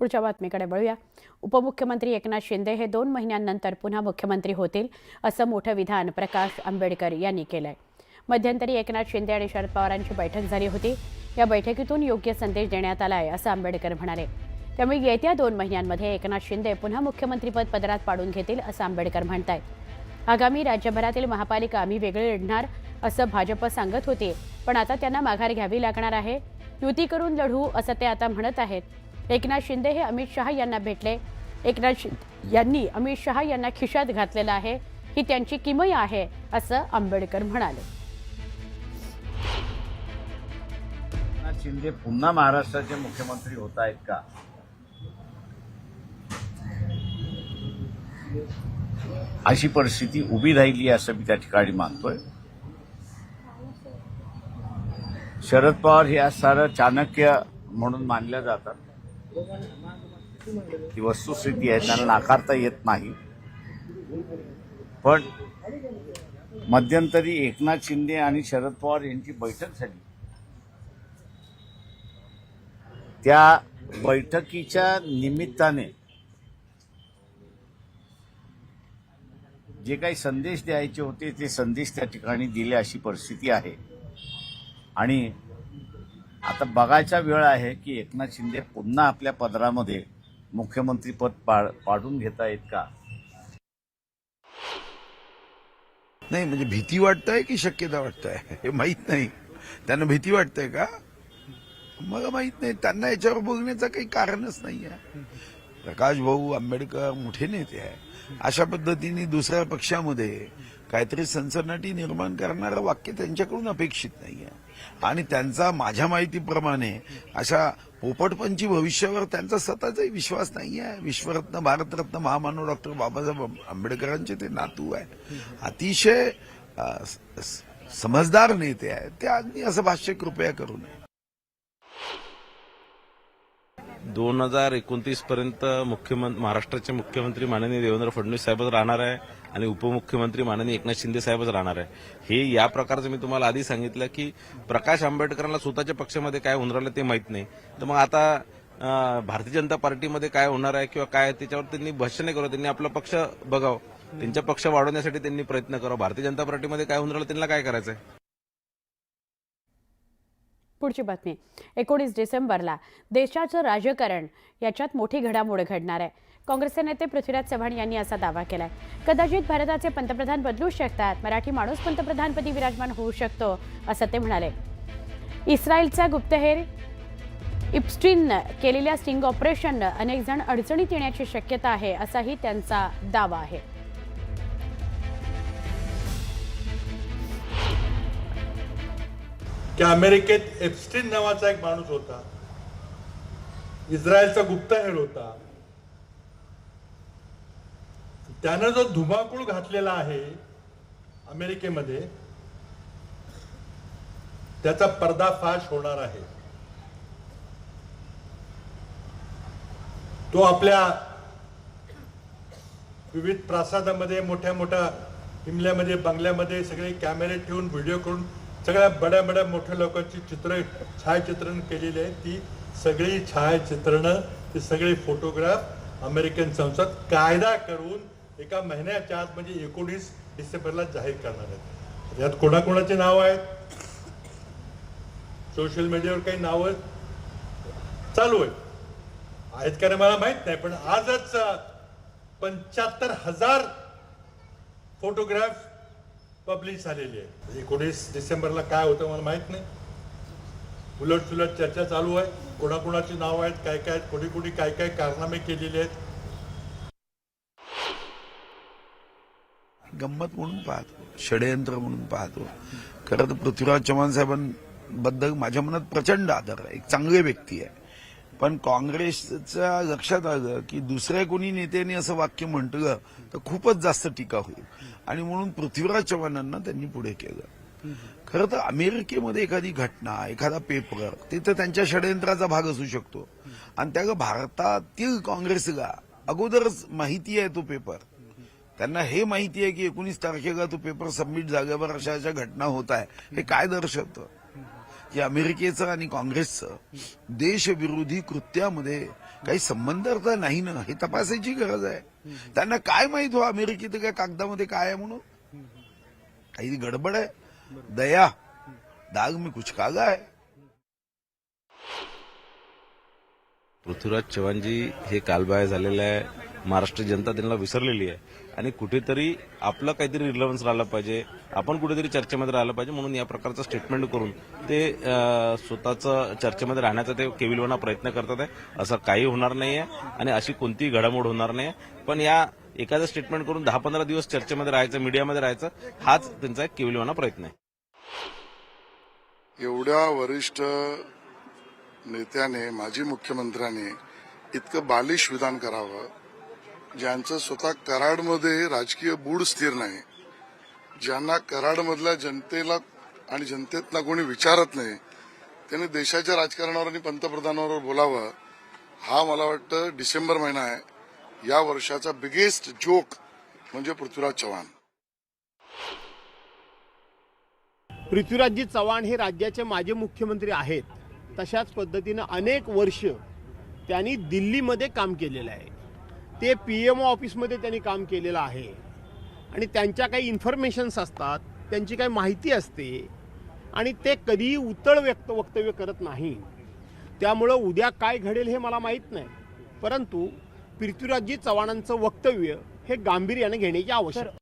पुढच्या बातमीकडे वळूया. उपमुख्यमंत्री एकनाथ शिंदे हे दोन महिन्यांनंतर पुन्हा मुख्यमंत्री होतील असं मोठं विधान प्रकाश आंबेडकर यांनी केलंय. मध्यंतरी एकनाथ शिंदे आणि शरद पवारांची बैठक झाली होती. या बैठकीतून योग्य संदेश देण्यात आलाय असं आंबेडकर म्हणाले. त्यामुळे येत्या दोन महिन्यांमध्ये एकनाथ शिंदे पुन्हा मुख्यमंत्रीपद पदरात पाडून घेतील असं आंबेडकर म्हणतायत. आगामी राज्यभरातील महापालिका आम्ही वेगळे लढणार असं भाजप सांगत होते. पण आता त्यांना माघार घ्यावी लागणार आहे. युती करून लढू असं ते आता म्हणत आहेत. एकनाथ शिंदे हे अमित शहा यांना भेटले. एकनाथ शिंदे यांनी अमित शहा यांना खिशात घातलेलं आहे. ही त्यांची किमया आहे असं आंबेडकर म्हणाले. एकनाथ शिंदे पुन्हा महाराष्ट्राचे मुख्यमंत्री होत आहेत का? अशी परिस्थिती उभी राहिली असं मी त्या ठिकाणी मानतोय. शरद पवार हे आज सारं चाणक्य म्हणून मानल्या जातात. ही वस्तुस्थिती आहे त्यांना नाकारता येत नाही. पण मध्यंतरी एकनाथ शिंदे आणि शरद पवार यांची बैठक झाली. त्या बैठकीच्या निमित्ताने जे काही संदेश द्यायचे होते ते संदेश त्या ठिकाणी दिले अशी परिस्थिती आहे. आणि आता बघायचा वेळ आहे की एकनाथ शिंदे पुन्हा आपल्या पदरामध्ये मुख्यमंत्रीपद पा पाडून घेता येत का? नाही म्हणजे भीती वाटतंय की शक्यता वाटतंय? हे माहीत नाही. त्यांना भीती वाटतंय का? मला माहीत नाही. त्यांना याच्यावर बोलण्याचं काही कारणच नाही आहे प्रकाश भाऊ आंबेडकर मोठे नेते आहे अशा पद्धतीने दुसऱ्या पक्षामध्ये काहीतरी सनसनाटी निर्माण करणारं वाक्य त्यांच्याकडून अपेक्षित नाही आहे आणि त्यांचा माझ्या माहितीप्रमाणे अशा पोपटपंची भविष्यावर त्यांचा स्वतःचाही विश्वास नाही आहे विश्वरत्न भारतरत्न महामानव डॉक्टर बाबासाहेब आंबेडकरांचे ते नातू आहे अतिशय समजदार नेते आहेत. ते त्यांनी असं भाष्य कृपया करू नये. दोन हजार एकोणतीस पर्यंत मुख्यमंत्री महाराष्ट्राचे मुख्यमंत्री माननीय देवेंद्र फडणवीस साहेबच राहणार आहे आणि उपमुख्यमंत्री माननीय एकनाथ शिंदे साहेबच राहणार आहे. हे या प्रकारचं मी तुम्हाला आधी सांगितलं की प्रकाश आंबेडकरांना स्वतःच्या पक्षामध्ये काय होऊन राहिलं ते माहीत नाही. तर मग आता भारतीय जनता पार्टीमध्ये काय होणार आहे किंवा काय त्याच्यावर त्यांनी भाष्य नाही करावं त्यांनी आपला पक्ष बघावं. त्यांचा पक्ष वाढवण्यासाठी त्यांनी प्रयत्न करावा. भारतीय जनता पार्टीमध्ये काय होऊन राहिलं त्यांना काय करायचं आहे पुढची बातमी. एकोणीस डिसेंबरला देशाचं राजकारण याच्यात मोठी घडामोड घडणार आहे. काँग्रेसचे नेते पृथ्वीराज चव्हाण यांनी असा दावा केलाय. कदाचित भारताचे पंतप्रधान बदलू शकतात. मराठी माणूस पंतप्रधानपदी विराजमान होऊ शकतो असं ते म्हणाले. इस्रायलचा गुप्तहेर इप्स्टीननं केलेल्या स्टिंग ऑपरेशननं अनेक जण अडचणीत येण्याची शक्यता आहे असाही त्यांचा दावा आहे. की अमेरिकेत एप्स्टीन नावाचा एक माणूस होता. इस्रायलचा गुप्तहेर होता. त्यानं जो धुमाकूळ घातलेला आहे अमेरिकेमध्ये त्याचा पर्दाफाश होणार आहे. तो आपल्या विविध प्रासादामध्ये मोठ्या मोठ्या हिमल्यामध्ये बंगल्यामध्ये सगळे कॅमेरे ठेवून व्हिडिओ करून सगळ्या बड्या बड्या मोठ्या लोकांची चित्र छायाचित्रण केलेली आहे. ती सगळी छायाचित्रणं ती सगळे फोटोग्राफ अमेरिकन संसद कायदा करून एका महिन्याच्या आत म्हणजे एकोणीस डिसेंबरला जाहीर करणार आहेत. यात कोणाकोणाचे नाव आहेत? सोशल मीडियावर काही नावं चालू आहे आहेत का नाही मला माहीत नाही पण आजच पंच्याहत्तर हजार फोटोग्राफ पब्लिश झालेली आहे. म्हणजे एकोणीस डिसेंबरला काय होतं मला माहीत नाही. उलट सुलट चर्चा चालू आहे. कोणाकोणाची नाव आहेत काय काय आहेत कोणी कोणी काय काय कारनामे केलेले आहेत. गंमत म्हणून पाहतो षडयंत्र म्हणून पाहतो. खरं तर पृथ्वीराज चव्हाण साहेबांबद्दल माझ्या मनात प्रचंड आदर आहे. एक चांगली व्यक्ती आहे. पण काँग्रेसच्या लक्षात आलं की दुसऱ्या कोणी नेत्याने असं वाक्य म्हटलं तर खूपच जास्त टीका होईल. आणि म्हणून पृथ्वीराज चव्हाणांना त्यांनी पुढे केलं. खरं तर अमेरिकेमध्ये एखादी घटना एखादा पेपर ते तर त्यांच्या षडयंत्राचा भाग असू शकतो. आणि त्या भारतातील काँग्रेसला अगोदरच माहिती आहे तो पेपर त्यांना हे माहिती आहे की एकोणीस तारखेला तो पेपर सबमिट झाल्यावर अशा अशा घटना होत आहे. हे काय दर्शवतं? की अमेरिकेचं आणि काँग्रेसचं देशविरोधी कृत्यामध्ये काही संबंध तर नाही ना हे तपासायची गरज आहे. त्यांना काय माहीत हो अमेरिकेत काय कागदामध्ये काय आहे म्हणून? काही गडबड आहे? दया दाग मी कुछ कागा आहे. पृथ्वीराज चव्हाणजी हे कालबाह्य झालेलं आहे. महाराष्ट्र जनता त्यांना विसरलेली आहे. आणि कुठेतरी आपलं काहीतरी रिलेव्हन्स राहिलं पाहिजे. आपण कुठेतरी चर्चेमध्ये राहिलं पाहिजे म्हणून या प्रकारचं स्टेटमेंट करून ते स्वतःचं चर्चेमध्ये राहण्याचा ते केविलवाना प्रयत्न करतात आहे. असं काही होणार नाही आहे आणि अशी कोणतीही घडामोड होणार नाही आहे पण या एखादं स्टेटमेंट करून दहा पंधरा दिवस चर्चेमध्ये राहायचं मीडियामध्ये राहायचं हाच त्यांचा एक केविलवाना प्रयत्न आहे. एवढ्या वरिष्ठ नेत्याने माजी मुख्यमंत्र्याने इतकं बालिश विधान करावं ज्यांचं स्वतः कराडमध्ये राजकीय बूड स्थिर नाही ज्यांना कराडमधल्या जनतेला आणि जनतेतना कोणी विचारत नाही त्यांनी देशाच्या राजकारणावर आणि पंतप्रधानावर बोलावं हा मला वाटतं डिसेंबर महिना आहे. या वर्षाचा बिगेस्ट जोक म्हणजे पृथ्वीराज चव्हाण. पृथ्वीराजजी चव्हाण हे राज्याचे माजी मुख्यमंत्री आहेत. तशाच पद्धतीनं अनेक वर्ष त्यांनी दिल्लीमध्ये काम केलेलं आहे. ते पी एम ओ ऑफिसमध्ये त्यांनी काम केलेलं आहे. आणि त्यांच्या काही इन्फॉर्मेशन्स असतात त्यांची काही माहिती असते आणि ते कधीही उतळ व्यक्त वक्तव्य करत नाही. त्यामुळं उद्या काय घडेल हे मला माहीत नाही. परंतु पृथ्वीराजजी चव्हाणांचं वक्तव्य हे गांभीर्याने घेण्याची आवश्यकता आहे.